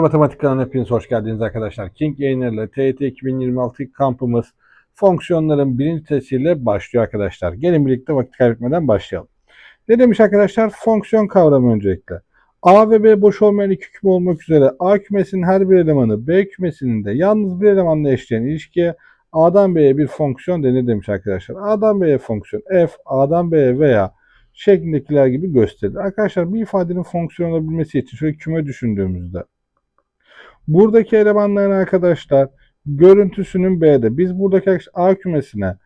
Matematik kanalına hepiniz hoş geldiniz arkadaşlar. King yayınlarıyla TYT 2026 kampımız fonksiyonların birinci testiyle başlıyor arkadaşlar. Gelin birlikte vakit kaybetmeden başlayalım. Ne demiş arkadaşlar? Fonksiyon kavramı öncelikle. A ve B boş olmayan iki küme olmak üzere A kümesinin her bir elemanı B kümesinin de yalnız bir elemanla eşleyen ilişkiye A'dan B'ye bir fonksiyon denir demiş arkadaşlar. A'dan B'ye fonksiyon f, A'dan B'ye veya şeklindekiler gibi gösterilir. Arkadaşlar bir ifadenin fonksiyon olabilmesi için şöyle küme düşündüğümüzde Buradaki elemanların arkadaşlar görüntüsünün B'de. Biz buradaki A kümesine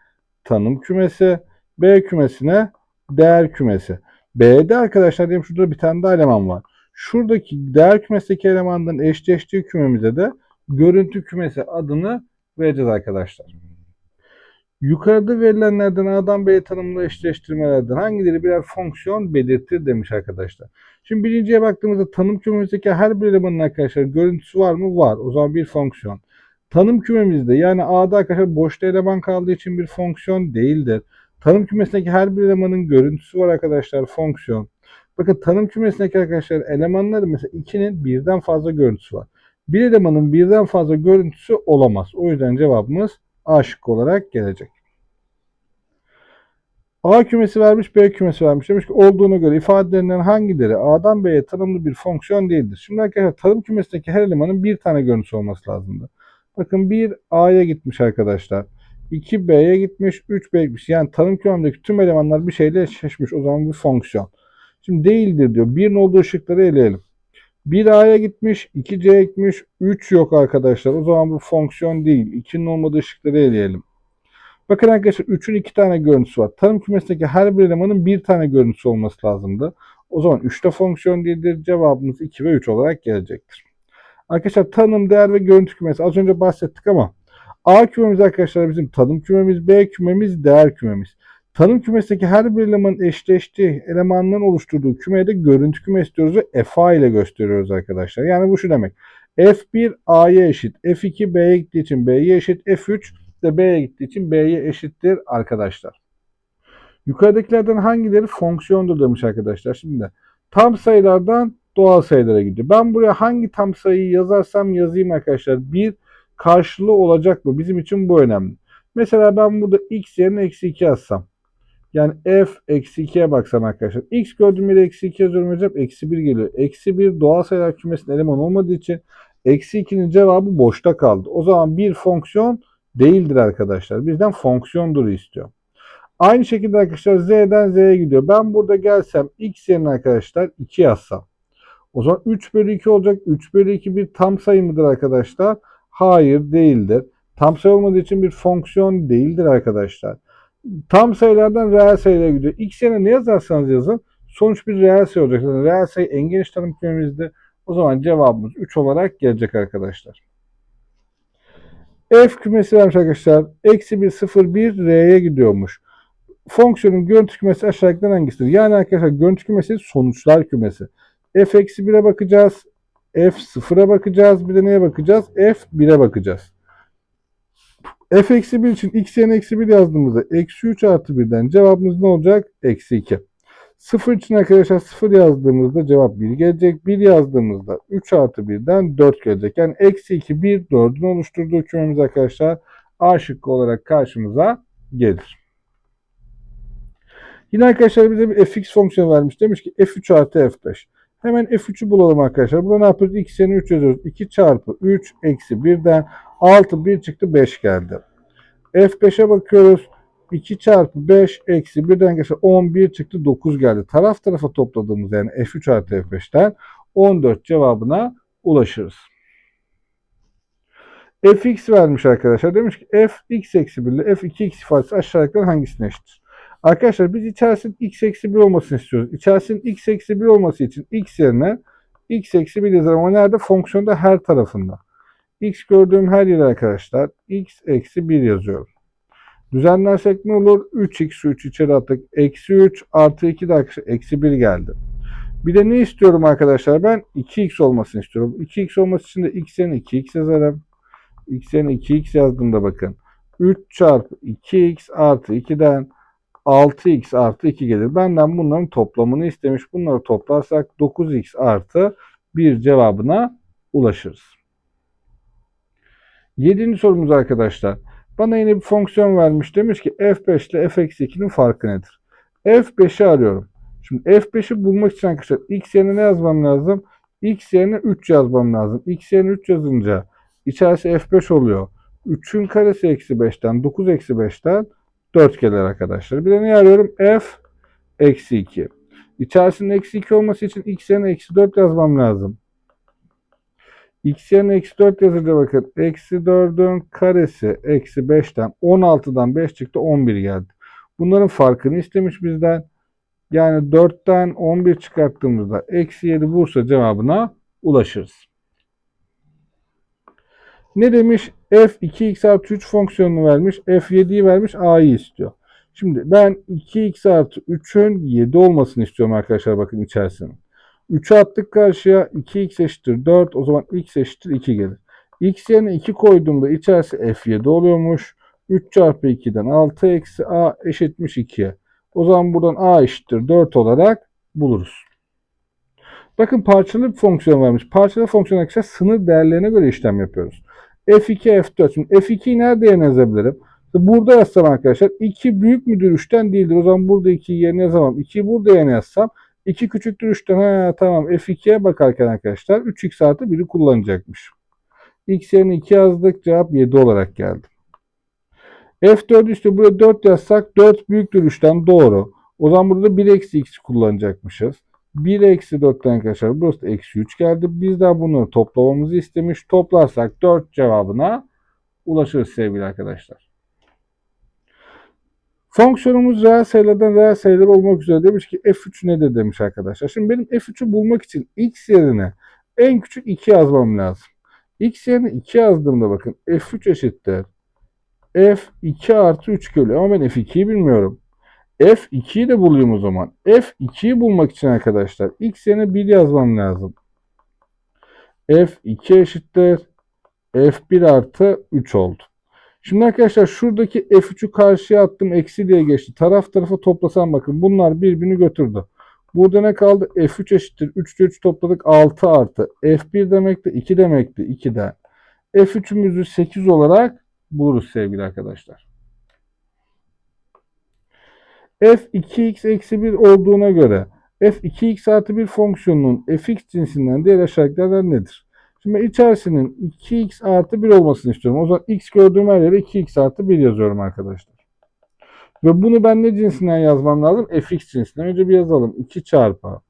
tanım kümesi, B kümesine değer kümesi. B'de arkadaşlar diyelim şurada bir tane daha eleman var. Şuradaki değer kümesindeki elemanların eşleştiği kümemize de görüntü kümesi adını vereceğiz arkadaşlar. Yukarıda verilenlerden A'dan B'ye tanımlı eşleştirmelerden hangileri birer fonksiyon belirtir demiş arkadaşlar. Şimdi birinciye baktığımızda tanım kümemizdeki her bir elemanın arkadaşlar görüntüsü var mı? Var. O zaman bir fonksiyon. Tanım kümemizde yani A'da arkadaşlar boşta eleman kaldığı için bir fonksiyon değildir. Tanım kümesindeki her bir elemanın görüntüsü var arkadaşlar fonksiyon. Bakın tanım kümesindeki arkadaşlar elemanları mesela 2'nin birden fazla görüntüsü var. Bir elemanın birden fazla görüntüsü olamaz. O yüzden cevabımız A şıkkı olarak gelecek. A kümesi vermiş, B kümesi vermiş. Demiş ki olduğuna göre ifadelerinden hangileri A'dan B'ye tanımlı bir fonksiyon değildir. Şimdi arkadaşlar tanım kümesindeki her elemanın bir tane görüntüsü olması lazımdı. Bakın 1 A'ya gitmiş arkadaşlar. 2 B'ye gitmiş, 3 B'ye gitmiş. Yani tanım kümemdeki tüm elemanlar bir şeyle eşleşmiş. O zaman bir fonksiyon. Şimdi değildir diyor. 1'in olduğu ışıkları eleyelim. 1 A'ya gitmiş, 2 C'ye gitmiş, 3 yok arkadaşlar. O zaman bu fonksiyon değil. 2'nin olmadığı ışıkları eleyelim. Bakın arkadaşlar 3'ün 2 tane görüntüsü var. Tanım kümesindeki her bir elemanın bir tane görüntüsü olması lazımdı. O zaman 3'te fonksiyon değildir. Cevabımız 2 ve 3 olarak gelecektir. Arkadaşlar tanım, değer ve görüntü kümesi az önce bahsettik ama A kümemiz arkadaşlar bizim tanım kümemiz, B kümemiz, değer kümemiz. Tanım kümesindeki her bir elemanın eşleştiği elemanların oluşturduğu kümeye de görüntü küme istiyoruz ve FA ile gösteriyoruz arkadaşlar. Yani bu şu demek. F1 A'ya eşit, F2 B'ye gittiği için B'ye eşit, F3 de B'ye gittiği için B'ye eşittir arkadaşlar. Yukarıdakilerden hangileri fonksiyondur demiş arkadaşlar. Şimdi tam sayılardan doğal sayılara gidiyor. Ben buraya hangi tam sayıyı yazarsam yazayım arkadaşlar. Bir karşılığı olacak mı? Bizim için bu önemli. Mesela ben burada x yerine eksi 2 yazsam. Yani f eksi 2'ye baksam arkadaşlar. x gördüğüm yere eksi 2 yazıyorum hocam. Eksi 1 geliyor. Eksi 1 doğal sayılar kümesinin eleman olmadığı için eksi 2'nin cevabı boşta kaldı. O zaman bir fonksiyon değildir arkadaşlar. Bizden fonksiyondur istiyor. Aynı şekilde arkadaşlar z'den z'ye gidiyor. Ben burada gelsem x yerine arkadaşlar 2 yazsam. O zaman 3 bölü 2 olacak. 3 bölü 2 bir tam sayı mıdır arkadaşlar? Hayır değildir. Tam sayı olmadığı için bir fonksiyon değildir arkadaşlar. Tam sayılardan reel sayılara gidiyor. X yerine ne yazarsanız yazın sonuç bir reel sayı olacak. Yani reel sayı en geniş tanım kümemizde. O zaman cevabımız 3 olarak gelecek arkadaşlar. F kümesi vermiş arkadaşlar. Eksi 1, 0, 1 R'ye gidiyormuş. Fonksiyonun görüntü kümesi aşağıdakilerden hangisidir? Yani arkadaşlar görüntü kümesi sonuçlar kümesi. F eksi 1'e bakacağız. F 0'a bakacağız. Bir de neye bakacağız? F 1'e bakacağız. F eksi 1 için x yerine eksi 1 yazdığımızda eksi 3 artı 1'den cevabımız ne olacak? Eksi 2. 0 için arkadaşlar 0 yazdığımızda cevap 1 gelecek. 1 yazdığımızda 3 artı 1'den 4 gelecek. Yani eksi 2 1 4'ün oluşturduğu kümemiz arkadaşlar A şıkkı olarak karşımıza gelir. Yine arkadaşlar bize bir fx fonksiyonu vermiş. Demiş ki f3 artı f5. Hemen f3'ü bulalım arkadaşlar. Burada ne yapıyoruz? x yerine 3 yazıyoruz. 2 çarpı 3 eksi 1'den 6 1 çıktı 5 geldi. f5'e bakıyoruz. 2 çarpı 5 eksi 1'den arkadaşlar 11 çıktı 9 geldi. Taraf tarafa topladığımız yani f3 artı f5'ten 14 cevabına ulaşırız. fx vermiş arkadaşlar. Demiş ki f x eksi 1 ile f 2x ifadesi aşağıdakilerin hangisine eşittir? Arkadaşlar biz içerisinde x eksi 1 olmasını istiyoruz. İçerisinde x eksi 1 olması için x yerine x eksi 1 yazarım ama nerede? Fonksiyonda her tarafında. x gördüğüm her yere arkadaşlar x eksi 1 yazıyorum. Düzenlersek ne olur? 3x 3 içeri attık. Eksi 3 artı 2 de eksi 1 geldi. Bir de ne istiyorum arkadaşlar? Ben 2x olmasını istiyorum. 2x olması için de x yerine 2x yazarım. x yerine 2x yazdığımda bakın. 3 çarpı 2x artı 2'den 6x artı 2 gelir. Benden bunların toplamını istemiş. Bunları toplarsak 9x artı 1 cevabına ulaşırız. Yedinci sorumuz arkadaşlar. Bana yine bir fonksiyon vermiş. Demiş ki f5 ile f-2'nin farkı nedir? f5'i arıyorum. Şimdi f5'i bulmak için arkadaşlar x yerine ne yazmam lazım? x yerine 3 yazmam lazım. x yerine 3 yazınca içerisi f5 oluyor. 3'ün karesi eksi 5'ten 9 eksi 5'ten 4 gelir arkadaşlar. Bir de ne arıyorum? f eksi 2. İçerisinde eksi 2 olması için x yerine eksi 4 yazmam lazım. x yerine eksi 4 yazınca bakın. Eksi 4'ün karesi eksi 5'ten 16'dan 5 çıktı 11 geldi. Bunların farkını istemiş bizden. Yani 4'ten 11 çıkarttığımızda eksi 7 bulursa cevabına ulaşırız. Ne demiş? F2x artı 3 fonksiyonunu vermiş. f7'yi vermiş. a'yı istiyor. Şimdi ben 2x artı 3'ün 7 olmasını istiyorum arkadaşlar bakın içerisine. 3'ü attık karşıya 2x eşittir 4 o zaman x eşittir 2 gelir. x yerine 2 koyduğumda içerisi f7 oluyormuş. 3 çarpı 2'den 6 eksi a eşitmiş 2'ye. O zaman buradan a eşittir 4 olarak buluruz. Bakın parçalı bir fonksiyon varmış. Parçalı fonksiyon arkadaşlar sınır değerlerine göre işlem yapıyoruz. F2, F4. Şimdi F2'yi nerede yazabilirim? Burada yazsam arkadaşlar 2 büyük müdür 3'ten değildir. O zaman burada 2'yi yerine yazamam. 2'yi burada yerine yazsam 2 küçüktür 3'ten. Ha tamam F2'ye bakarken arkadaşlar 3x artı 1'i kullanacakmış. X yerine 2 yazdık. Cevap 7 olarak geldi. F4 işte buraya 4 yazsak 4 büyüktür 3'ten doğru. O zaman burada 1 eksi x kullanacakmışız. 1 eksi 4'ten arkadaşlar burası da eksi 3 geldi. Bizden bunları toplamamızı istemiş. Toplarsak 4 cevabına ulaşırız sevgili arkadaşlar. Fonksiyonumuz reel sayılardan reel sayılar olmak üzere demiş ki f3 nedir demiş arkadaşlar. Şimdi benim f3'ü bulmak için x yerine en küçük 2 yazmam lazım. x yerine 2 yazdığımda bakın f3 eşittir. f2 artı 3 geliyor ama ben f2'yi bilmiyorum. F2'yi de bulayım o zaman. f2'yi bulmak için arkadaşlar x yerine 1 yazmam lazım. f2 eşittir. f1 artı 3 oldu. Şimdi arkadaşlar şuradaki f3'ü karşıya attım eksi diye geçti. Taraf tarafa toplasam bakın bunlar birbirini götürdü. Burada ne kaldı? f3 eşittir. 3'te 3 topladık 6 artı. f1 demekti 2 demekti 2'den. f3'ümüzü 8 olarak buluruz sevgili arkadaşlar. F2x eksi 1 olduğuna göre f2x artı 1 fonksiyonunun fx cinsinden diğer aşağıdakilerden nedir? Şimdi içerisinin 2x artı 1 olmasını istiyorum. O zaman x gördüğüm her yere 2x artı 1 yazıyorum arkadaşlar. Ve bunu ben ne cinsinden yazmam lazım? fx cinsinden. Önce bir yazalım. 2 çarpı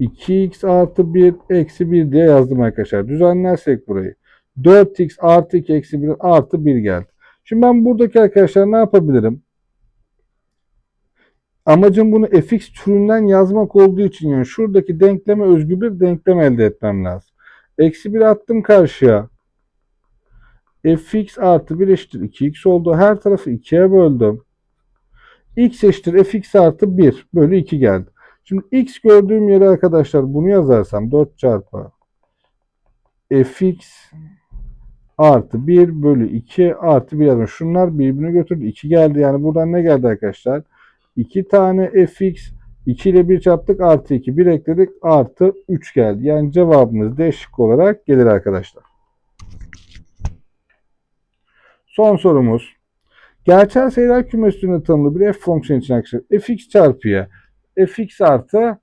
2x artı 1 eksi 1 diye yazdım arkadaşlar. Düzenlersek burayı. 4x artı 2 eksi 1 artı 1 geldi. Şimdi ben buradaki arkadaşlar ne yapabilirim? Amacım bunu fx türünden yazmak olduğu için yani şuradaki denkleme özgü bir denklem elde etmem lazım. Eksi 1 attım karşıya. fx artı 1 eşittir 2x oldu. Her tarafı 2'ye böldüm. x eşittir fx artı 1 bölü 2 geldi. Şimdi x gördüğüm yere arkadaşlar bunu yazarsam 4 çarpı fx artı 1 bölü 2 artı 1 yazmış. Şunlar birbirini götürdü. 2 geldi. Yani buradan ne geldi arkadaşlar? 2 tane fx 2 ile 1 çarptık artı 2. 1 ekledik artı 3 geldi. Yani cevabımız D şık olarak gelir arkadaşlar. Son sorumuz. Gerçel sayılar kümesinde tanımlı bir f fonksiyonu için arkadaşlar fx çarpı y fx artı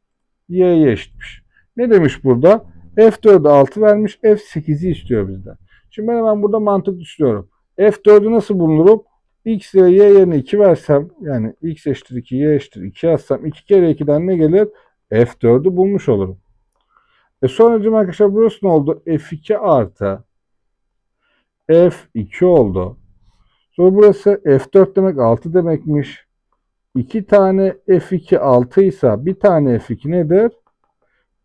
y'ye eşitmiş. Ne demiş burada? f4'e 6 vermiş f8'i istiyor bizden. Şimdi ben hemen burada mantık düşünüyorum. f4'ü nasıl bulunurum? X ile y yerine 2 versem yani x eşittir 2 y eşittir 2 yazsam 2 kere 2'den ne gelir? f4'ü bulmuş olurum. E sonracığım arkadaşlar burası ne oldu? f2 artı f2 oldu. Sonra burası f4 demek 6 demekmiş. 2 tane f2 6 ise bir tane f2 nedir?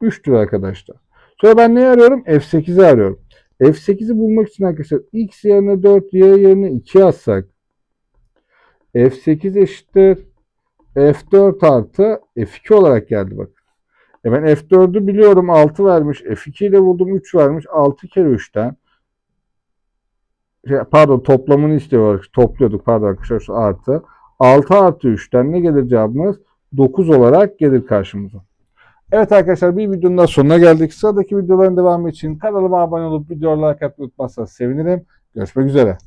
3'tür arkadaşlar. Sonra ben ne arıyorum? f8'i arıyorum. f8'i bulmak için arkadaşlar x yerine 4 y yerine 2 yazsak f8 eşittir f4 artı f2 olarak geldi bak. E ben f4'ü biliyorum 6 vermiş. f2 ile buldum 3 vermiş. 6 kere 3'ten şey, pardon toplamını istiyor. Topluyorduk pardon arkadaşlar artı. 6 artı 3'ten ne gelir cevabımız? 9 olarak gelir karşımıza. Evet arkadaşlar bir videonun daha sonuna geldik. Sıradaki videoların devamı için kanalıma abone olup videoları like atmayı unutmazsanız sevinirim. Görüşmek üzere.